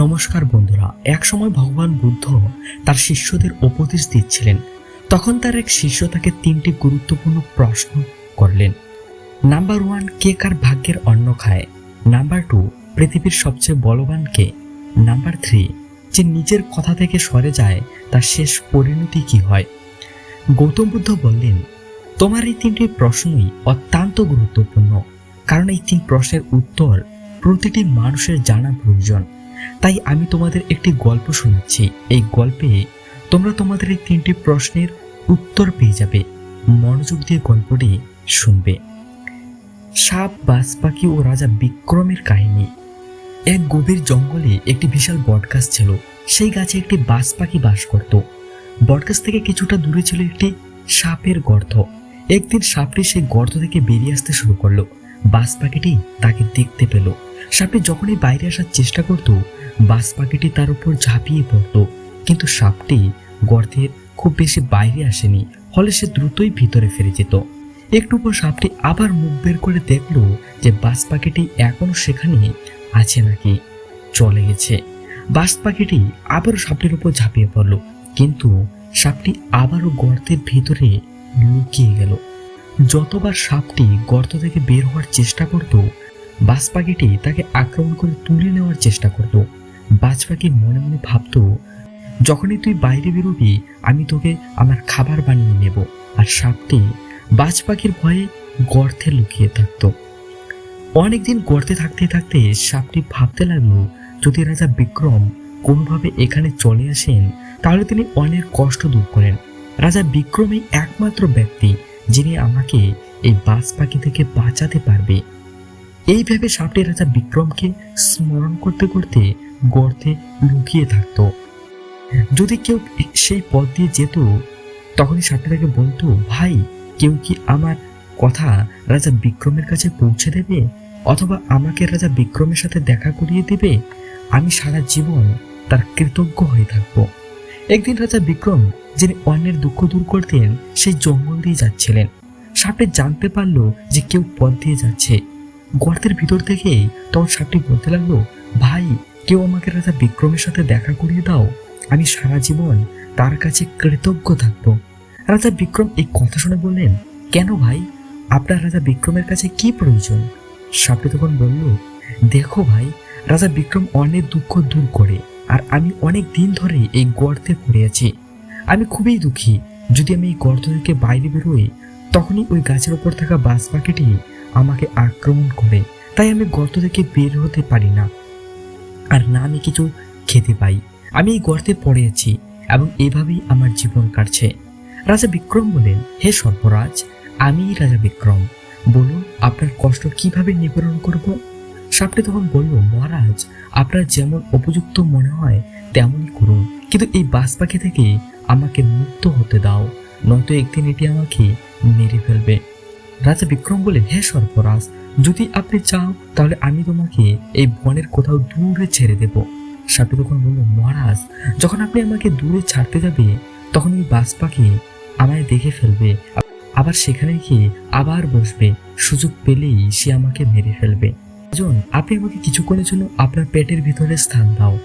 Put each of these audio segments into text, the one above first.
নমস্কার বন্ধুরা, একসময় ভগবান বুদ্ধ তার শিষ্যদের উপদেশ দিচ্ছিলেন। তখন তার এক শিষ্য তাকে তিনটি গুরুত্বপূর্ণ প্রশ্ন করলেন। নাম্বার ওয়ান কে কার ভাগ্যের অন্ন খায়? নাম্বার টু পৃথিবীর সবচেয়ে বলবান কে? নাম্বার থ্রি যে নিজের কথা থেকে সরে যায়, তার শেষ পরিণতি কি হয়? গৌতম বুদ্ধ বললেন, তোমার এই তিনটি প্রশ্নই অত্যন্ত গুরুত্বপূর্ণ, কারণ এই তিন প্রশ্নের উত্তর প্রতিটি মানুষের জানা প্রয়োজন। তাই আমি তোমাদের একটি গল্প শোনাচ্ছি এই গল্পে তোমরা তোমাদের এই তিনটি প্রশ্নের উত্তর পেয়ে যাবে। মনোযোগ দিয়ে গল্পটি শুনবে। সাপ বাজ পাখি ও রাজা বিক্রমের কাহিনী। এক গভীর জঙ্গলে একটি বিশাল বটগাছ ছিল। সেই গাছে একটি বাজ পাখি বাস করত। বটগাছ থেকে কিছুটা দূরে ছিল একটি সাপের গর্ত। একদিন সাপটি সেই গর্ত থেকে বেরিয়ে আসতে শুরু করল। বাজ পাখিটি তাকে দেখতে পেল। সাপটি যখনই বাইরে আসার চেষ্টা করত বাজ পাখিটি তার উপর ঝাঁপিয়ে পড়তো। কিন্তু সাপটি গর্তের খুব বেশি বাইরে আসেনি, ফলে সে দ্রুতই ভিতরে ফিরে যেত। একটু পর সাপটি আবার মুখ বের করে দেখল যে বাজ পাখিটি এখনও সেখানে আছে নাকি। চলে গেছে। বাজ পাখিটি আবারও সাপটির উপর ঝাঁপিয়ে পড়ল, কিন্তু সাপটি আবারও গর্তের ভিতরে লুকিয়ে গেল। যতবার সাপটি গর্ত থেকে বের হওয়ার চেষ্টা করত বাজ পাখিটি তাকে আক্রমণ করে তুলে নেওয়ার চেষ্টা করত। বাজ পাখি মনে মনে ভাবতো, যখনই তুই বাইরে বেরোবি, আমি তোকে আমার খাবার বানিয়ে নেব। আর সাপটি বাজ পাখির ভয়ে গর্তে লুকিয়ে থাকতো। অনেকদিন গর্তে থাকতে থাকতে সাপটি ভাবতে লাগল, যদি রাজা বিক্রম কোনোভাবে এখানে চলে আসেন, তাহলে তিনি অনেক কষ্ট দূর করেন। রাজা বিক্রমই একমাত্র ব্যক্তি যিনি আমাকে এই বাজ পাখি থেকে বাঁচাতে পারবে। এই ভেবে সাপটি রাজা বিক্রমকে স্মরণ করতে করতে গর্তে লুকিয়ে থাকতো। যদি কেউ সেই পথ দিয়ে যেত, তখনই সাপটি তাকে বলতো, ভাই, কেউ কি আমার কথা রাজা বিক্রমের কাছে পৌঁছে দেবে? অথবা আমাকে রাজা বিক্রমের সাথে দেখা করিয়ে দেবে? আমি সারা জীবন তার কৃতজ্ঞ হয়ে থাকব। একদিন রাজা বিক্রম যিনি অন্যের দুঃখ দূর করতেন, সেই জঙ্গল দিয়ে যাচ্ছিলেন। সাপটি জানতে পারল যে কেউ পথ দিয়ে যাচ্ছে। গর্তের ভিতর থেকেই তখন সাপটি বলতে লাগল, ভাই, কেউ আমাকে রাজা বিক্রমের সাথে দেখা করিয়ে দাও। আমি সারা জীবন তার কাছে কৃতজ্ঞ থাকব। রাজা বিক্রম এই কথা শুনে বললেন, কেন ভাই? আপনার রাজা বিক্রমের কাছে কি প্রয়োজন? সাপটি তখন বলল, দেখো ভাই, রাজা বিক্রম অনেক দুঃখ দূর করে, আর আমি অনেক দিন ধরে এই গর্তে পড়ে আছি। আমি খুবই দুঃখী। যদি আমি এই গর্ত থেকে বাইরে বেরোই তখনই ওই গাছের ওপর থাকা বাজ পাখিটি আমাকে আক্রমণ করে। তাই আমি গর্ত থেকে বের হতে পারি না। আর না আমি কিছু খেতে পাই। আমি এই গর্তে পড়ে আছি এবং এভাবেই আমার জীবন কাটছে। রাজা বিক্রম বলেন হে সর্বরাজ আমি রাজা বিক্রম। বলুন, আপনার কষ্ট কীভাবে নিবারণ করব? সাপটি তখন বলল, মহারাজ, আপনার যেমন উপযুক্ত মনে হয়, তেমনই করুন। কিন্তু এই বাস পাখি থেকে আমাকে মুক্ত হতে দাও। নয়তো একদিন এটি আমাকে মেরে ফেলবে। রাজা বিক্রম বলেন হে সর্বরাজ যদি আপনি চাও, তাহলে আমি তোমাকে এই বনের কোথাও দূরে ছেড়ে দেব। সাপটি তখন বলল, মহারাজ, যখন আপনি আমাকে দূরে ছাড়তে যাবে, তখন এই বাজ পাখি আমায় দেখে ফেলবে, আবার সেখানে গিয়ে আবার বসবে। সুযোগ পেলেই সে আমাকে মেরে ফেলবে। জন আপনি আমাকে কিছুক্ষণের জন্য আপনার পেটের ভিতরে স্থান দাও।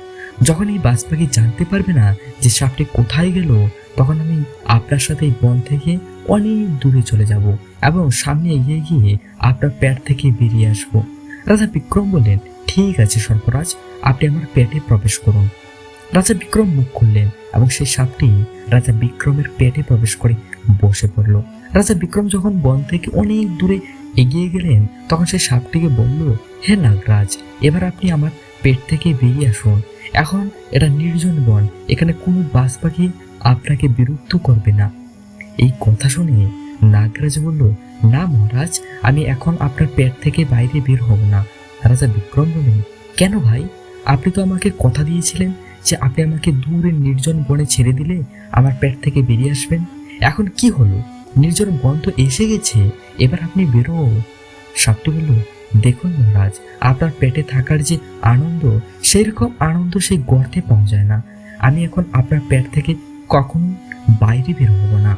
যখন এই বাজ পাখি জানতে পারবে না যে সাপটি কোথায় গেল, তখন আমি আপনার সাথে এই বন থেকে অনেক দূরে চলে যাব এবং সামনে এগিয়ে গিয়ে আপনার পেট থেকে বেরিয়ে আসব। রাজা বিক্রম বললেন, ঠিক আছে সর্বরাজ আপনি আমার পেটে প্রবেশ করুন। রাজা বিক্রম মুখ খুললেন এবং সেই সাপটি রাজা বিক্রমের পেটে প্রবেশ করে বসে পড়ল। রাজা বিক্রম যখন বন থেকে অনেক দূরে এগিয়ে গেলেন, তখন সেই সাপটিকে বলল, হে নাগরাজ, এবার আপনি আমার পেট থেকে বেরিয়ে আসুন। এখন এটা নির্জন বন, এখানে কোনো বাস পাখি আপনাকে বিরক্ত করবে না। এই কথা শুনে নাগরাজ বলল, না মহারাজ, আমি এখন আপনার পেট থেকে বাইরে বের হব না। রাজা বিক্রম বললেন, কেন ভাই? আপনি তো আমাকে কথা দিয়েছিলেন যে আপনি আমাকে দূরে নির্জন বনে ছেড়ে দিলে আমার পেট থেকে বেরিয়ে আসবেন। এখন কি হলো? নির্জন বন তো এসে গেছে, এবার আপনি বেরো সাপটি বলল, দেখুন মহারাজ, আপনার পেটে থাকার যে আনন্দ সেই রকম আনন্দ সেই গর্তে পাওয়া যায় না। আমি এখন আপনার পেট থেকে কখনো বাইরে বের হব না।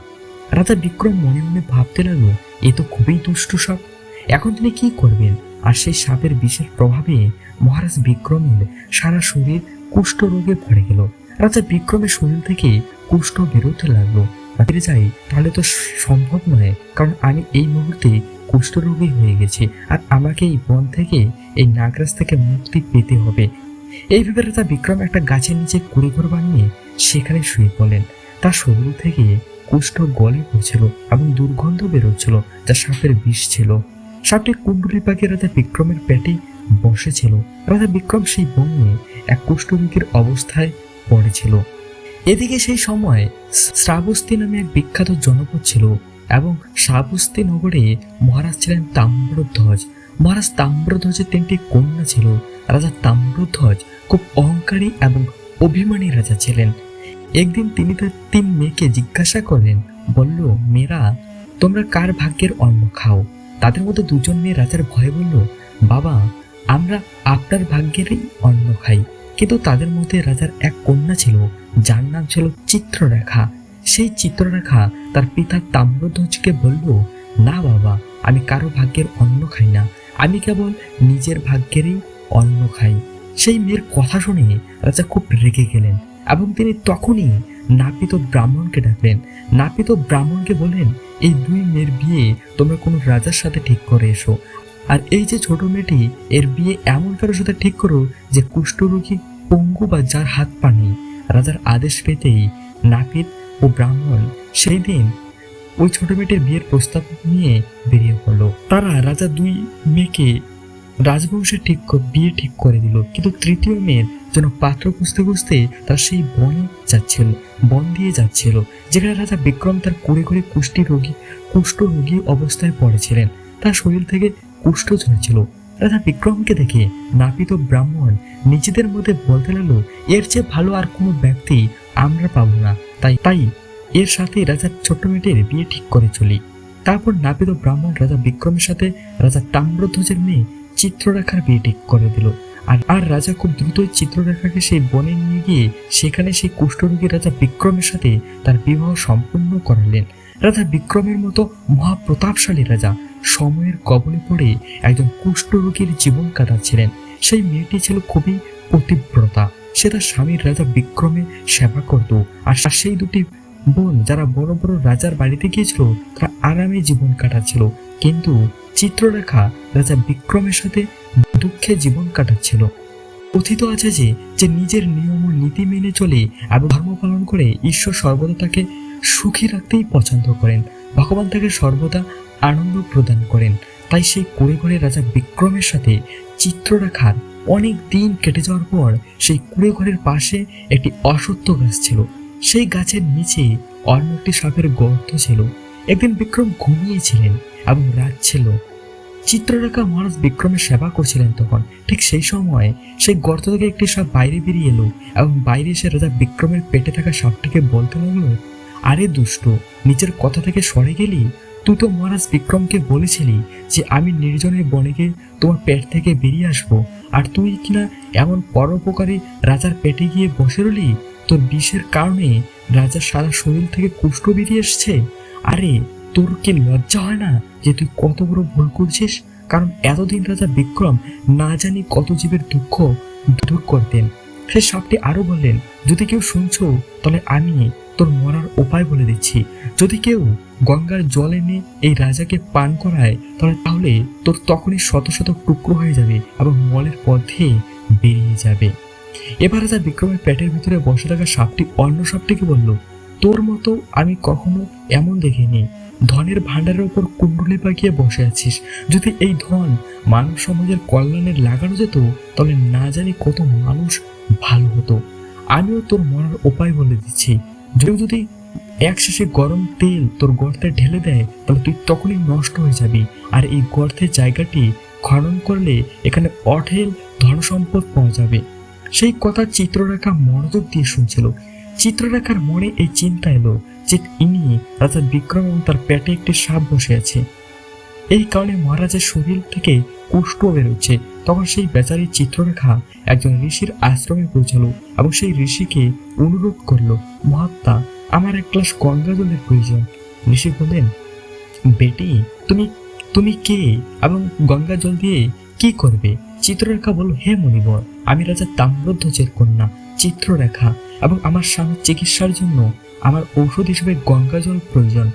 রাজা বিক্রম মনে মনে ভাবতে লাগল, এ তো খুবই দুষ্টু সাপ। এখন তিনি কি করবেন? আর সেই সাপের বিশেষ প্রভাবে মহারাজ বিক্রমের সারা শরীর কুষ্ঠ রোগে পড়ে গেল। রাজা বিক্রমের শরীর থেকে কুষ্ঠ বেরোতে লাগল। ফিরে যাই, তাহলে তো সম্ভব নয়, কারণ আমি এই মুহূর্তে কুষ্ঠরোগী হয়ে গেছি, আর আমাকে এই বন থেকে, এই নাগরাজ থেকে মুক্তি পেতে হবে। এইভাবে রাজা বিক্রম একটা গাছের নিচে কুড়ি ঘর বানিয়ে সেখানে শুয়ে পড়লেন। তার শরীর থেকে কুষ্ঠ গলে পড়ছিল এবং দুর্গন্ধ বেরোচ্ছিল, যা সাপের বিষ ছিল। সাপটি কুণ্ডলি পাখি রাজা বিক্রমের পেটে বসেছিল। রাজা বিক্রম সেই বনে এক কুষ্ঠরোগীর অবস্থায় পড়েছিল। এদিকে সেই সময় শ্রাবস্তি নামে এক বিখ্যাত জনপদ ছিল এবং শ্রাবস্তি নগরে মহারাজ ছিলেন তাম্রধ্বজ। মহারাজ তাম্রধ্বজের তিনটি কন্যা ছিল। রাজা তাম্রধ্বজ খুব অহংকারী এবং অভিমানী রাজা ছিলেন। একদিন তিনি তার তিন মেয়েকে জিজ্ঞাসা করলেন, বলল, মেয়েরা, তোমরা কার ভাগ্যের অন্ন খাও? তাদের মধ্যে দুজন মেয়ে রাজার ভয়ে বলল, বাবা, আমরা আপনার ভাগ্যেরই অন্ন খাই। কিন্তু তাদের মধ্যে রাজার এক কন্যা ছিল, যার নাম ছিল চিত্ররেখা। সেই চিত্ররেখা তার পিতা তাম্রধ্বজকে বলল, না বাবা, আমি কারও ভাগ্যের অন্ন খাই না। আমি কেবল নিজের ভাগ্যেরই অন্ন খাই। সেই মেয়ের কথা শুনে রাজা খুব রেগে গেলেন। এবং তিনি তখনই নাপিত ব্রাহ্মণকে ডাকলেন। নাপিত ব্রাহ্মণকে বলেন এই দুই মেয়ের বিয়ে তোমরা কোনো রাজার সাথে ঠিক করে এসো। আর এই যে ছোট মেয়েটি, এর বিয়ে এমন কারোর সাথে ঠিক করো যে কুষ্ঠরোগী পঙ্গু বা যার হাত পা নেই। রাজার আদেশ পেতেই নাপিত ও ব্রাহ্মণ সেই দিন ওই ছোট মেয়েটির বিয়ের প্রস্তাব নিয়ে বেরিয়ে পড়ল। তারা রাজা দুই মেয়েকে রাজবংশে ঠিক বিয়ে ঠিক করে দিল। কিন্তু তৃতীয় মেয়ের জন্য পাত্র খুঁজতে খুঁজতে তার সেই বনে যাচ্ছিল, বন দিয়ে যাচ্ছিল, যেখানে রাজা বিক্রম তার কুড়ে কুড়ে কুষ্টি রোগী, কুষ্ঠ রোগী অবস্থায় পড়েছিলেন। তার শরীর থেকে কুষ্ঠ ঝরছিল। রাজা বিক্রমকে দেখে নাপিত ব্রাহ্মণ নিজেদের মধ্যে বলতে লাগল, এর চেয়ে ভালো আর কোনো ব্যক্তি আমরা পাবো না। তাই তাই এর সাথে রাজার ছোট্ট মেয়েটির বিয়ে ঠিক করে চলি। তারপর নাপিত ব্রাহ্মণ রাজা বিক্রমের সাথে রাজা তাম্রধ্বজের মেয়ে চিত্ররেখার বিয়ে ঠিক করে দিল। আর আর রাজা খুব দ্রুতই চিত্ররেখাকে সেই বনে নিয়ে গিয়ে সেখানে সেই কুষ্ঠরোগী রাজা বিক্রমের সাথে তার বিবাহ সম্পূর্ণ করালেন। রাজা বিক্রমের মতো মহাপ্রতাপশালী রাজা সময়ের কবলে পড়ে একজন কুষ্ঠরোগীর জীবন কাটাচ্ছিলেন। সেই মেয়েটি ছিল খুবই পতিব্রতা। সে তার স্বামীর রাজা বিক্রমে সেবা করত। আর সেই দুটি বোন যারা বড় বড় রাজার বাড়িতে গিয়েছিল, তারা আরামে জীবন কাটাচ্ছিল। কিন্তু চিত্ররেখা রাজা বিক্রমের সাথে দুঃখে জীবন কাটাচ্ছিল। কথিত আছে যে যে নিজের নিয়ম ও নীতি মেনে চলে এবং ধর্ম পালন করে ঈশ্বর সর্বদা তাকে সুখী রাখতেই পছন্দ করেন। ভগবান তাকে সর্বদা আনন্দ প্রদান করেন। তাই সেই কুড়ে ঘরে রাজা বিক্রমের সাথে চিত্ররেখার অনেক দিন কেটে যাওয়ার পর সেই কুড়ে ঘরের পাশে একটি অসত্য গাছ ছিল। সেই গাছের নিচে অন্য একটি সাপের গর্ত ছিল। একদিন বিক্রম ঘুমিয়েছিলেন এবং রাত ছিল। চিত্ররেখা মহারাজ বিক্রমের সেবা করছিলেন তখন। ঠিক সেই সময় সেই গর্ত থেকে একটি সাপ বাইরে বেরিয়ে এলো এবং বাইরে এসে রাজা বিক্রমের পেটে থাকা সাপটিকে বলতে লাগল, আরে দুষ্ট নিজের কথা থেকে সরে গেলি? তুই তো মহারাজ বিক্রমকে বলেছিলি যে আমি নির্জনের বনে গিয়ে তোমার পেট থেকে বেরিয়ে আসব। আর তুই কিনা এমন পরোপকারী রাজার পেটে গিয়ে বসে রলি তোর বিষের কারণে রাজার সারা শরীর থেকে কুষ্ঠ বেরিয়ে এসছে। আরে তোর কি লজ্জা হয় না যে তুই কত বড় ভুল করছিস? কারণ এতদিন রাজা বিক্রম না জানি কত জীবের দুঃখ দূর করতেন। সে সাপটি আরও বললেন, যদি কেউ শুনছো, তাহলে আমি তোর মরার উপায় বলে দিচ্ছি। যদি কেউ গঙ্গার জল এনে এই রাজাকে পান করায়, তাহলে তাহলে তোর তখনই শত শত টুকরো হয়ে যাবে এবং মলের পথে বেরিয়ে যাবে। এবার রাজা বিক্রমের পেটের ভিতরে বসে থাকা সাপটি অন্য সাপটিকে বলল, তোর মতো আমি কখনো এমন দেখিনি। ধনের ভাণ্ডারের ওপর কুণ্ডুলি পাকিয়ে বসে আছিস। যদি এই ধন মানব সমাজের কল্যাণে লাগানো যেত, তাহলে না জানি কত মানুষ ভালো হতো। আমিও তোর মরার উপায় বলে দিচ্ছি। কেউ যদি এক শেষে গরম তেল তোর গর্তে ঢেলে দেয়, তাহলে তুই তখনই নষ্ট হয়ে যাবি। আর এই গর্তের জায়গাটি খনন করলে এখানে অঢেল ধন সম্পদ পাওয়া যাবে। সেই কথা চিত্ররেখা মনোযোগ দিয়ে শুনছিল। চিত্ররেখার মনে এই চিন্তা এলো যে ইনি রাজা বিক্রম এবং তার পেটে একটি সাপ বসে আছে এই কারণে মহারাজের শরীর থেকে কুষ্ঠ বেরোচ্ছে। তখন সেই বেচারি চিত্ররেখা একজন ঋষির আশ্রমে পৌঁছালো এবং সেই ঋষিকে অনুরোধ করল, মহাত্মা, আমার এক গ্লাস গঙ্গা জলের প্রয়োজন। ঋষি বললেন, বেটি, তুমি তুমি কে এবং গঙ্গা জল দিয়ে কি করবে? চিত্ররেখা বলল, হে মণিবর, আমি রাজা তাম্রধ্বজের কন্যা, চিত্ররেখা এবং আমার স্বামীর চিকিৎসার জন্য আমার ঔষধ হিসেবে গঙ্গা জল প্রয়োজন।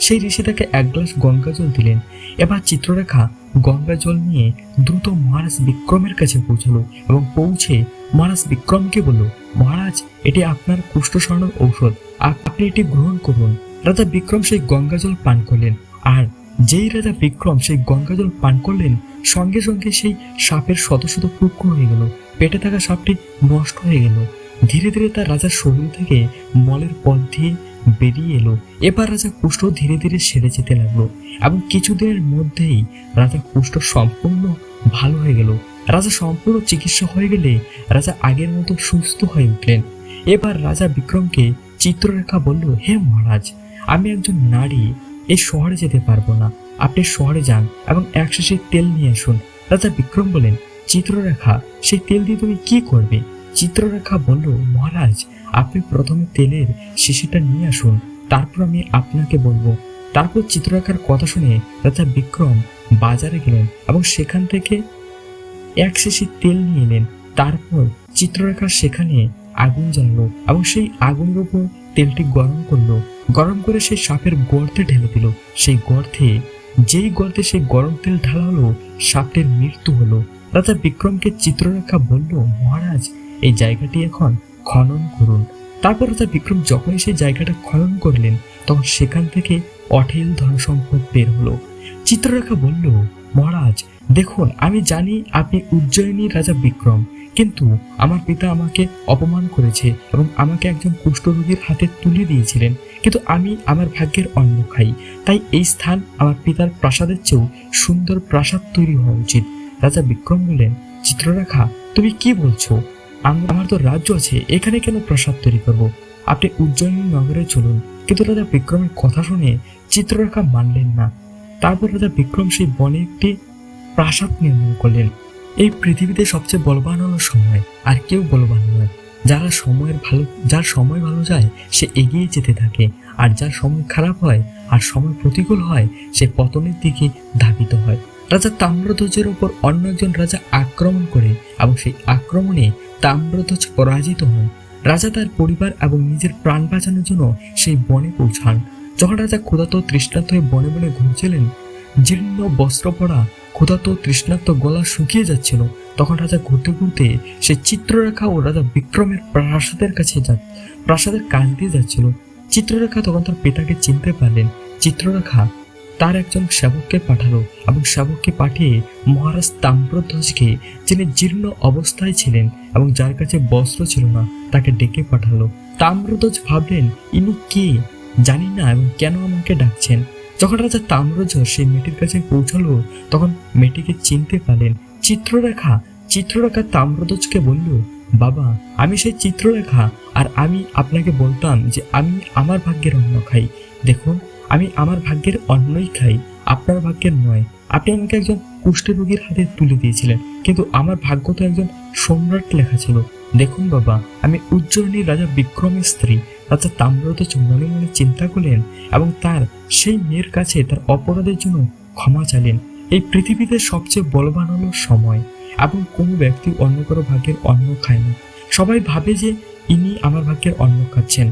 সেই ঋষি তাকে এক গ্লাস গঙ্গা জল দিলেন। এবার চিত্ররেখা গঙ্গা জল নিয়ে দ্রুত মহারাজ বিক্রমের কাছে পৌঁছলো এবং পৌঁছে মহারাজ বিক্রমকে বলল, মহারাজ, এটি আপনার কুষ্ঠ স্বর্ণের ঔষধ। আপ- আপনি এটি গ্রহণ করুন। রাজা বিক্রম সেই গঙ্গা জল পান করলেন। আর যেই রাজা বিক্রম সেই গঙ্গা জল পান করলেন, সঙ্গে সঙ্গে সেই সাপের শত শত টুকরো হয়ে গেল। পেটে থাকা সাপটি নষ্ট হয়ে গেল। ধীরে ধীরে তার রাজার শরীর থেকে মলের পথ দিয়ে বেরিয়ে এলো। এবার রাজা কুষ্ঠ ধীরে ধীরে সেরে যেতে লাগল এবং কিছুদিনের মধ্যেই রাজা কুষ্ঠ সম্পূর্ণ ভালো হয়ে গেল। রাজা সম্পূর্ণ চিকিৎসা হয়ে গেলে রাজা আগের মতো সুস্থ হয়ে উঠলেন। এবার রাজা বিক্রমকে চিত্ররেখা বলল, হে মহারাজ, আমি একজন নারী এই শহরে যেতে পারব না। আপনি শহরে যান এবং এক শেষে তেল নিয়ে আসুন। রাজা বিক্রম বলেন চিত্ররেখা, সেই তেল দিয়ে তুমি কি করবে? চিত্ররেখা বলল, মহারাজ, আপনি প্রথমে তেলের শিশিটা নিয়ে আসুন। তারপর আমি আপনাকে বলব। তারপর চিত্ররেখার কথা শুনে রাজা বিক্রম বাজারে গেলেন এবং সেখান থেকে এক শিশি তেল নিয়ে এলেন। তারপর চিত্ররেখা সেখানে আগুন জ্বালালো এবং সেই আগুনের উপর তেলটি গরম করল। গরম করে সেই সাপের গর্তে ঢেলে দিল। সেই গর্তে, যেই গর্তে সেই গরম তেল ঢালা হলো, সাপটির মৃত্যু হলো। রাজা বিক্রমকে চিত্ররেখা বলল, মহারাজ এই জায়গাটি এখন খনন করুন। তারপর রাজা বিক্রম যখনই সেই জায়গাটা খনন করলেন, তখন সেখান থেকে অঢেল ধনসম্পদ বের হলো। চিত্ররেখা বলল, মহারাজ, দেখুন, আমি জানি আপনি উজ্জয়িনী রাজা বিক্রম, কিন্তু আমার পিতা আমাকে অপমান করেছে এবং আমাকে একজন কুষ্ঠরোগীর হাতে তুলে দিয়েছিলেন। কিন্তু আমি আমার ভাগ্যের অন্ন খাই, তাই এই স্থান আমার পিতার প্রাসাদের চেয়েও সুন্দর প্রাসাদ তৈরি হওয়া উচিত। রাজা বিক্রম বললেন, চিত্ররেখা, তুমি কি বলছো? আমার তো রাজ্য আছে, এখানে কেন প্রাসাদ তৈরি করব? আপনি উজ্জয়িনী নগরে চলুন। কিন্তু রাজা বিক্রমের কথা শুনে চিত্ররেখা মানলেন না। তারপর রাজা বিক্রম সেই বনে একটি প্রাসাদ নির্মাণ করলেন। এই পৃথিবীতে সবচেয়ে বলবান হলো সময়, আর কেউ বলবান নয়। যারা সময়ের ভালো যার সময় ভালো যায়, সে এগিয়ে যেতে থাকে। আর যার সময় খারাপ হয়, আর সময় প্রতিকূল হয়, সে পতনের দিকে ধাবিত হয়। রাজা তাম্রধ্বজের ওপর অন্য একজন রাজা আক্রমণ করে এবং সেই আক্রমণে তাম্রধ্বজ পরাজিত হন। রাজা তার পরিবার এবং নিজের প্রাণ বাঁচানোর জন্য সেই বনে পৌঁছান। যখন রাজা ক্ষুধাত তৃষ্ণান্ত হয়ে বনে বনে ঘুরছিলেন, জীর্ণ বস্ত্র পরা ক্ষুধাত তৃষ্ণার্ত গলা শুকিয়ে যাচ্ছিল। তখন রাজা ঘুরতে ঘুরতে সে চিত্ররেখা ও রাজা বিক্রমের প্রাসাদের কাছে যা প্রাসাদের কাছ দিয়ে যাচ্ছিল। চিত্ররেখা তখন তার পিতাকে চিনতে পারলেন। চিত্ররেখা তার একজন সেবককে পাঠালো এবং সেবককে পাঠিয়ে মহারাজ তাম্রধ্বজকে, যিনি জীর্ণ অবস্থায় ছিলেন এবং যার কাছে বস্ত্র ছিল না, তাকে ডেকে পাঠালো। তাম্রধ্বজ ভাবলেন, ইনি কে? জানি না এবং কেন আমাকে ডাকছেন? যখন রাজা তাম্রধ্বজ সেই মেয়েটির কাছে পৌঁছালো, তখন মেয়েটিকে চিনতে পারলেন। চিত্ররেখা চিত্ররেখা তাম্রধ্বজকে বলল, বাবা, আমি সেই চিত্ররেখা, আর আমি আপনাকে বলতাম যে আমি আমার ভাগ্যের অন্ন খাই। দেখুন আমি আমার ভাগ্যের অন্নই খাই, আপনার ভাগ্যের নয়। আপনি আমাকে একজন কুষ্ঠরোগীর হাতে তুলে দিয়েছিলেন, কিন্তু আমার ভাগ্য তো একজন সম্রাট লেখা ছিল। দেখুন বাবা, আমি উজ্জয়িনীর রাজা বিক্রমের স্ত্রী, রাজা তাম্রধ্বজ মনে মনে চিন্তা করলেন এবং তার সেই মেয়ের কাছে তার অপরাধের জন্য ক্ষমা চালেন এই পৃথিবীতে সবচেয়ে বলবান হলো সময়, এবং কোনো ব্যক্তি অন্য কারও ভাগ্যের অন্ন খায় না। সবাই ভাবে যে ইনি আমার ভাগ্যের অন্ন খাচ্ছেন।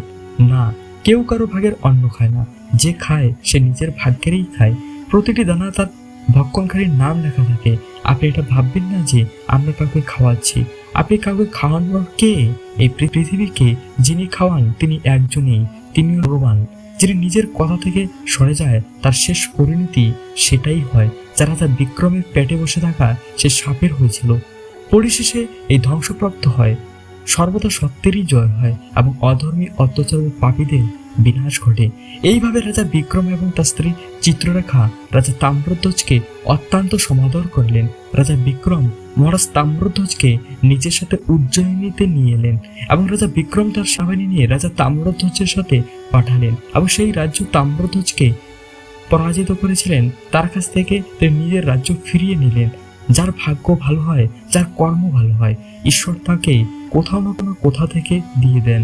না, কেউ কারও ভাগের অন্ন খায় না। যে খায়, সে নিজের ভাগ্যেরই খায়। প্রতিটি দানা তার ভক্ষণকারীর নাম লেখা থাকে। আপনি এটা ভাববেন না যে আমরা কাউকে খাওয়াচ্ছি। আপনি কাউকে খাওয়ানোর কে? এই পৃথিবীকে যিনি খাওয়ান, তিনি একজনই। তিনি ভগবান। যিনি নিজের কথা থেকে সরে যায়, তার শেষ পরিণতি সেটাই হয়। যারা তার বিক্রমের পেটে বসে থাকা, সে সাপের হয়েছিল। পরিশেষে এই ধ্বংসপ্রাপ্ত হয়। সর্বদা সত্যেরই জয় হয় এবং অধর্মী, অত্যাচার ও পাপীদের বিনাশ ঘটে। এইভাবে রাজা বিক্রম এবং তার স্ত্রী চিত্ররেখা, রাজা তাম্রধ্বজকে অত্যন্ত সমাদর করলেন। রাজা বিক্রম মহারাজ তাম্রধ্বজকে নিজের সাথে উজ্জয়িনীতে নিয়ে এলেন এবং রাজা বিক্রম তার সাবানি নিয়ে রাজা তাম্রধ্বজের সাথে পাঠালেন এবং সেই রাজ্য তাম্রধ্বজকে পরাজিত করেছিলেন। তার কাছ থেকে তিনি নিজের রাজ্য ফিরিয়ে নিলেন। যার ভাগ্য ভালো হয়, যার কর্ম ভালো হয়, ঈশ্বর তাকে কোথাও না কোনো কোথা থেকে দিয়ে দেন।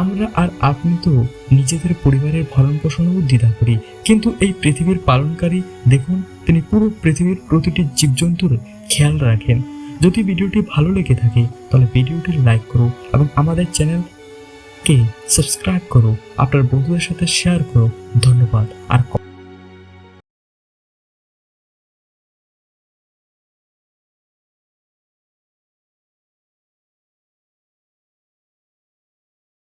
আমরা আর আপনি তো নিজেদের পরিবারের ভরণ পোষণেও দ্বিধা করি, কিন্তু এই পৃথিবীর পালনকারী দেখুন, তিনি পুরো পৃথিবীর প্রতিটি জীবজন্তুর খেয়াল রাখেন। যদি ভিডিওটি ভালো লেগে থাকে, তাহলে ভিডিওটি লাইক করো এবং আমাদের চ্যানেলকে সাবস্ক্রাইব করো, আপনার বন্ধুদের সাথে শেয়ার করো। ধন্যবাদ, আর